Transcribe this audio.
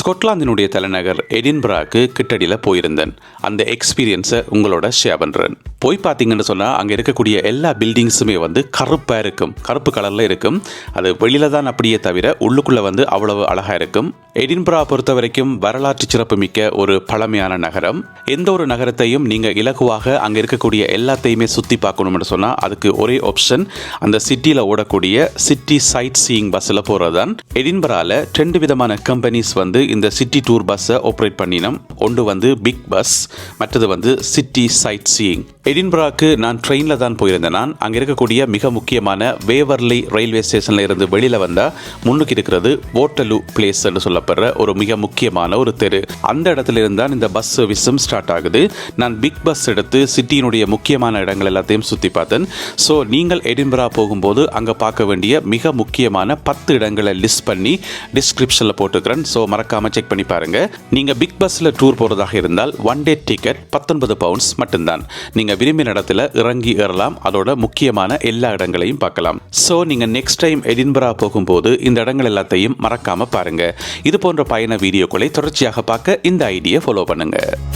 ஸ்கொட்லாந்தினுடைய தலைநகர் எடின்பராக்கு கிட்டடியில் போயிருந்தேன். அந்த எக்ஸ்பீரியன்ஸை உங்களோட ஷேர் பண்ணுறேன் போய் பார்த்தீங்கன்னு சொன்னால் அங்கே இருக்கக்கூடிய எல்லா பில்டிங்ஸுமே வந்து கருப்பாக இருக்கும். கருப்பு கலரில் இருக்கும். அது வெளியில தான் அப்படியே தவிர உள்ளுக்குள்ளே வந்து அவ்வளவு அழகாக இருக்கும். எடின்பரா பொறுத்த வரைக்கும் வரலாற்று சிறப்புமிக்க ஒரு பழமையான நகரம். எந்த ஒரு நகரத்தையும் நீங்கள் இலகுவாக அங்கே இருக்கக்கூடிய எல்லாத்தையுமே சுற்றி பார்க்கணும்னு சொன்னால் அதுக்கு ஒரே ஆப்ஷன் அந்த சிட்டியில் ஓடக்கூடிய சிட்டி சைட் சீயிங் பஸ்ஸில் போகிறது தான் எடின்பராவில் ரெண்டு விதமான கம்பெனிஸ் வந்து இந்த சிட்டி டூர் பஸ்ஸை ஆப்ரேட் பண்ணினோம். ஒன்று வந்து பிக் பஸ் மற்றது வந்து சிட்டி சைட் சீயிங் எடின்பராக்கு நான் ட்ரெயினில் தான் போயிருந்தேன். நான் அங்கே இருக்கக்கூடிய மிக முக்கியமான வேவர்லி ரயில்வே ஸ்டேஷனில் இருந்து வெளியில் வந்தால் முன்னுக்கு இருக்கிறது ஓட்டலு பிளேஸ் என்று சொல்லப்படுற ஒரு மிக முக்கியமான ஒரு தெரு. அந்த இடத்துல இருந்தால் இந்த பஸ் சர்வீஸும் ஸ்டார்ட் ஆகுது. நான் பிக் பஸ் எடுத்து சிட்டியினுடைய முக்கியமான இடங்கள் எல்லாத்தையும் சுற்றி பார்த்தேன். ஸோ நீங்கள் எடின்பரா போகும்போது அங்கே பார்க்க வேண்டிய மிக முக்கியமான பத்து இடங்களை லிஸ்ட் பண்ணி டிஸ்கிரிப்ஷனில் போட்டுக்கிறேன். ஸோ மறக்காமல் செக் பண்ணி பாருங்கள் நீங்கள் பிக் பஸ்ஸில் டூர் போகிறதாக இருந்தால் ஒன் டே டிக்கெட் பத்தொன்பது பவுண்ட்ஸ் மட்டும்தான். நீங்கள் விரும்பின இடத்துல இறங்கி ஏறலாம். அதோட முக்கியமான எல்லா இடங்களையும் பார்க்கலாம். ஸோ நீங்கள் நெக்ஸ்ட் டைம் எடின்பரா போகும்போது இந்த இடங்கள் எல்லாத்தையும் மறக்காமல் பாருங்கள் இது போன்ற பயண வீடியோக்களை தொடர்ச்சியாக பார்க்க இந்த ஐடியை ஃபாலோ பண்ணுங்கள்